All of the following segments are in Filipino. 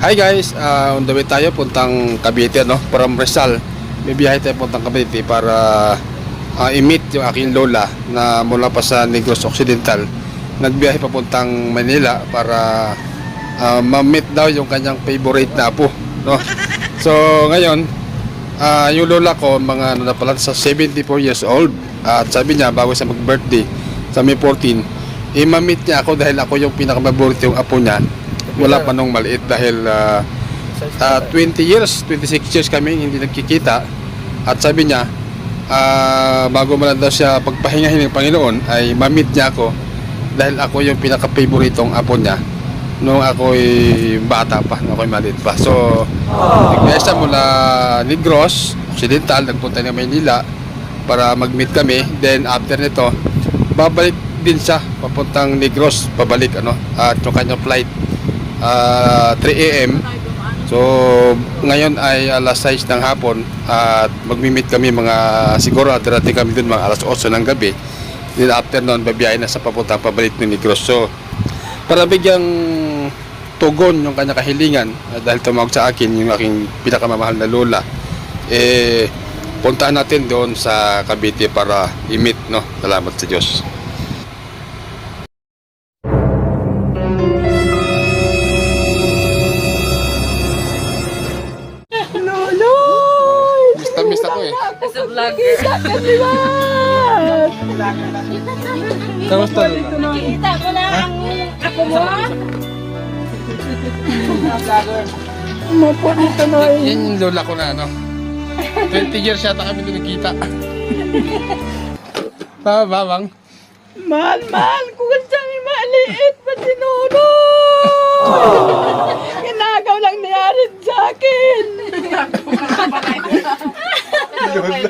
Hi guys, uh, on the way tayo puntang Cavite no, from Rizal. May biyahe tayo puntang Cavite para uh, i-meet yung aking lola na mula pa sa Negros Occidental. Nagbiyahe papuntang Manila para uh, ma-meet daw yung kanyang favorite na apo, no. So ngayon, uh, yung lola ko mga ano na pala sa 74 years old at sabi niya bago siya mag-birthday sa May 14, i-meet niya ako dahil ako yung pinakamaborito yung apo niya wala pa nung maliit dahil ah, ah, 20 years, 26 years kami hindi nagkikita at sabi niya ah, bago man daw siya pagpahingahin ng Panginoon ay mamit niya ako dahil ako yung pinaka-favoritong apo niya nung ako'y bata pa, nung ako'y maliit pa. So, siya mula Negros, Occidental, nagpunta ng Maynila para mag-meet kami. Then, after nito, babalik din siya papuntang Negros, pabalik ano, at yung kanyang flight ah, 3 a.m. So, ngayon ay alas 6 ng hapon at magmi-meet kami mga siguro at darating kami dun mga alas 8 ng gabi. Then after nun, babiyahe na sa papuntang pabalik ng Negros. So, para bigyang tugon yung kanya kahilingan ah, dahil tumawag sa akin yung aking pinakamamahal na lola eh puntahan natin doon sa Cavite para i-meet no salamat sa Diyos ka nila! Kamusta lola? Kita mo na ang ako mo. Mapo dito na Yan yung lola ko na ano 20 years yata kami nagkita Tama ba bang? Mahal, mahal ko kasi maliit pa si Nono! Ginagaw lang nangyari sa akin!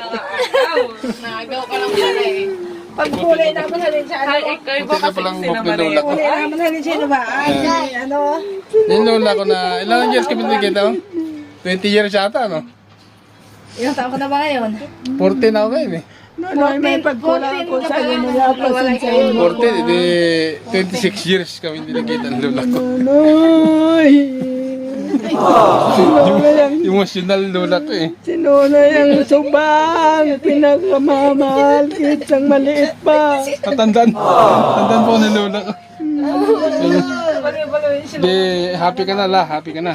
Nagaw ka lang pala eh. Pagkulay naman halin sa ano. Ay, ikaw na kasi palang book ni lola ko Kulay naman halin sino ba? Ay, ay, ano? Yung lola ko na ilang years kami nagkita oh? 20 years yata no? Ilang taon ka na ba ngayon? 14 ako ngayon eh Nonoy, may pagkulang ko sa iyo mula pa sa iyo. 14, hindi 26 years kami hindi nagkita ng lola ko Nonoy! Si Nonoy ang, Emotional lola to eh si Nonoy ang subang pinakamamahal kitang maliit pa. Matandaan. Tandaan po ni Lola ko. Di, happy ka na la, happy ka na.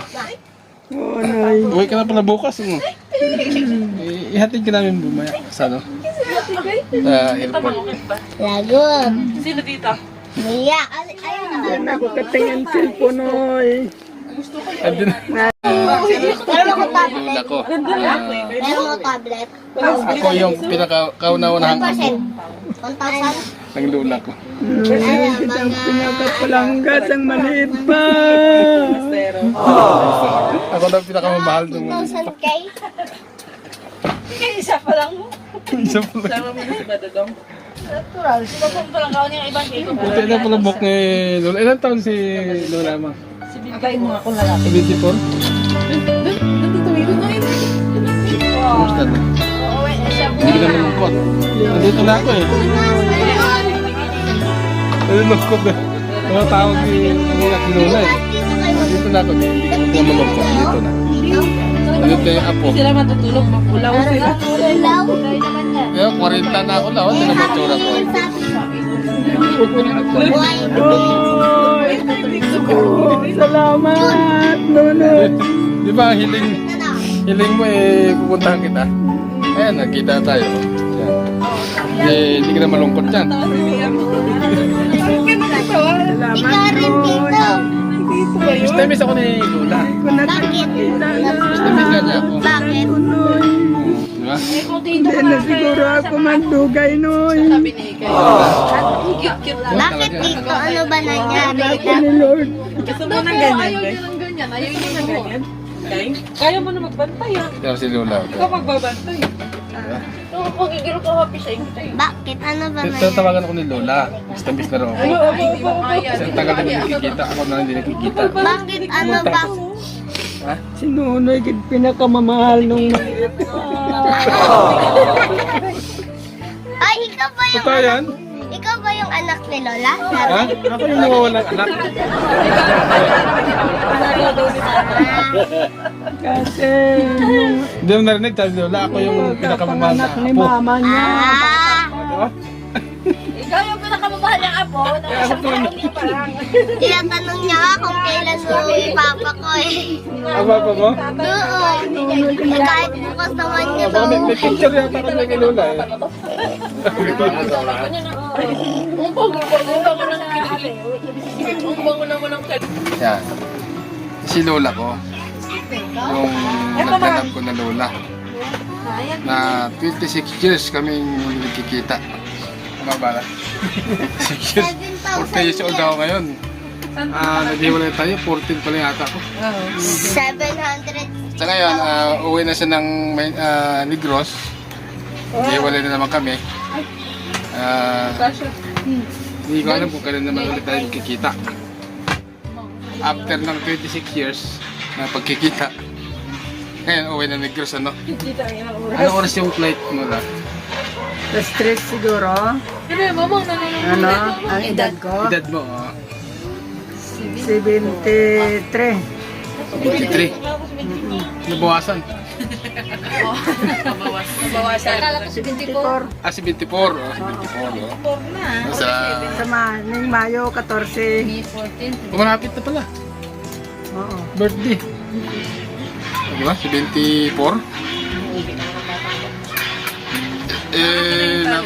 Oo, Noy. Uwi ka na pala bukas. Ano? I- ihatid ka namin bumaya. Sa ano? Sa airport. Lagot. Sino dito? Mia. Ayun ako katingin cellphone, Noy. Andun. Meron ako ko. Meron ako tablet. Ako yung pinaka-kauna-unahang ako 1,000. ng lola ko. Noy, kitang pinakapalanggas ang maliit pa. Ako na pinakamamahal ng 1,000K. Isa pa lang mo. isa pala. Sama mo na si Badadong. Natural. Sinabong pa lang ako niya ibang cake. Buti na pala book ni Lola. Ilan taon si Lola ma? Akain mo ako lalaki. 74? Nandito yun. Kumusta na? Hindi ka na malungkot. Nandito na ako eh. Nalulungkot na. Mga tawag ni umiyak ni Lola eh. Dito na ako, hindi hindi ko na malungkot. Dito na. Nandito yung apo. Sila matutulog, mapulaw sila. Ilaw. Kaya 40 na ako lang. Hindi na matura ko. Buhay. Oh, salamat, Nonoy. Di ba hiling, hiling mo eh, pupuntahan kita. Ayan, nagkita tayo. Yan. Eh, hindi ka na malungkot yan. Salamat, rin dito. Gusto miss ako ni Lola. Na. Gusto miss ka niya ako. Bakit? Ba? Hindi na siguro ako mandugay, Noy. Sabi ni Ike. Cute, cute lang. Bakit dito? Ano ba nangyari? Ako ni Lord. Gusto mo ng ganyan, Ayaw niya ng ganyan. Ayaw niya ng ganyan. Kaya mo na magbantay ah. Ito si Lola. Ikaw magbabantay. Oo, pagigil ko happy tayo. Bakit? Ano ba Ito nangyari? tawagan ako ni Lola. Gusto miss na raw ako. Kaya. Isang tagal na nakikita. Ako na hindi nakikita. Bakit? Ano ba? Si Nonoy, kit pinakamamahal nung maliit. Ay, ikaw ba yung Totoo yan? Ikaw ba yung anak ni Lola? Ha? Ako yung nawawalang anak. Kasi nung Hindi mo narinig, sabi Lola, ako yung pinakamamahal na anak ni apo. mama niya, Ah, Diba? Lang. tinatanong niya kung kailan uuwi papa ko eh. Ang papa mo? Doon. Kahit bukas naman niya Baka may, may picture yata kami kay Lola eh. Yan. Si Lola ko. Yung nagdalap ko na Lola. Na 26 years kaming nagkikita. Ba? 26 years. 40 years old ako ngayon. Ah, naghiwalay tayo. 14 pa lang yata ako. 700. Sa ngayon, ah, uwi na siya ng May- ah, Negros. Naghiwalay na naman kami. Ah, hindi ko alam kung kailan naman ulit tayo magkikita. After ng 26 years na pagkikita, ngayon uwi na Negros ano? Ano oras yung flight mo na? Sa street siguro, Pero mama, nanonood. ano, ang edad ko, Edad mo? ah, 73. 23. Nabawasan. Akala ko 74. Ah, si 24. Oh, si 24. Oh. Sa, Sa ma- ning Mayo 14. May 14. kumalapit na pala. Oo. Birthday. Di ba? Si 24. Eh, na,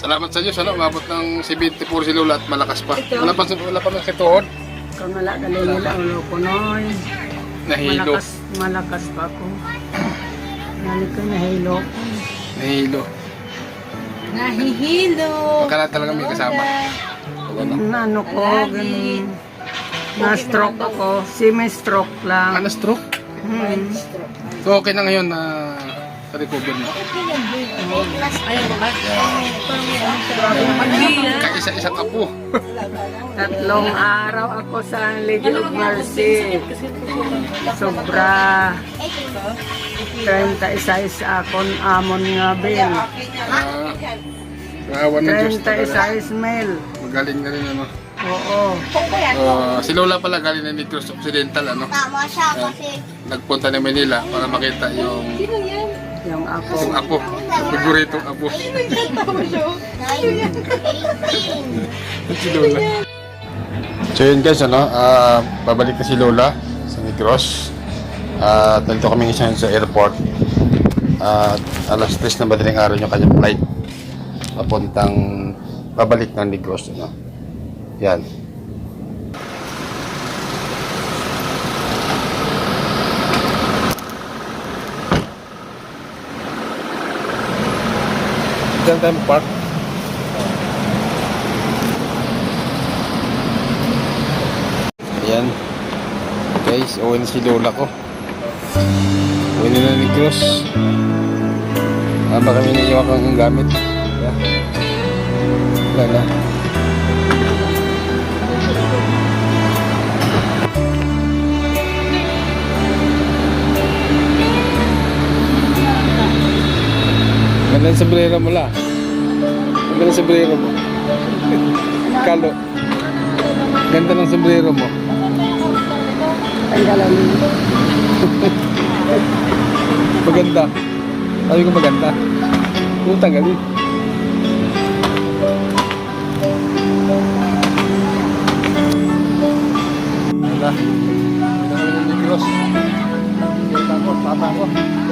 salamat sa Diyos, ano, umabot ng 74 si Lola at malakas pa. Wala pa, wala pa ng kituhod. Kung wala galing nila ulo ko noy. Nahilo. Malakas, malakas pa ako. Nalik ko nahilo. Nahilo. Nahihilo. Baka talaga may kasama. Ano? Ano ko, ganun. Na-stroke ako. Semi-stroke lang. Ano, stroke? Hmm. So, okay na ngayon na sa recover na. Ayun ba? Pagbilang. Kaisa-isang apo. Tatlong araw ako sa Lady of Mercy. Sobra. 36 akon amon nga bin. Ah, Kawan ng Diyos talaga. 36 mil. Magaling na rin ano. Oo. Uh, si Lola pala galing ng Negros Occidental ano. Tama siya kasi Nagpunta ng Manila para makita yung Yung ako. yung apo. Yung paboritong apo. 18. si Lola. So yun guys, ano, ah, babalik na si Lola sa Negros. At nandito kami ngayon sa airport. At alas 3 na madaling araw yung kanyang flight. Papuntang babalik ng Negros. Ano. Yan. Diyan tayo park. Ayan. Guys, uwi na si Lola ko. Uwi na na ni Cruz. Ah, baka may naiiwan kang gamit. Wala na. Ang sabrera mo la. Ang ganda ng sombrero mo. Kalo. Ganda ng sombrero mo. Tanggalan mo. maganda. Sabi ko maganda. Kung tanggalin. Ganda. Ganda ko ng negros. Ganda ko, tama ko.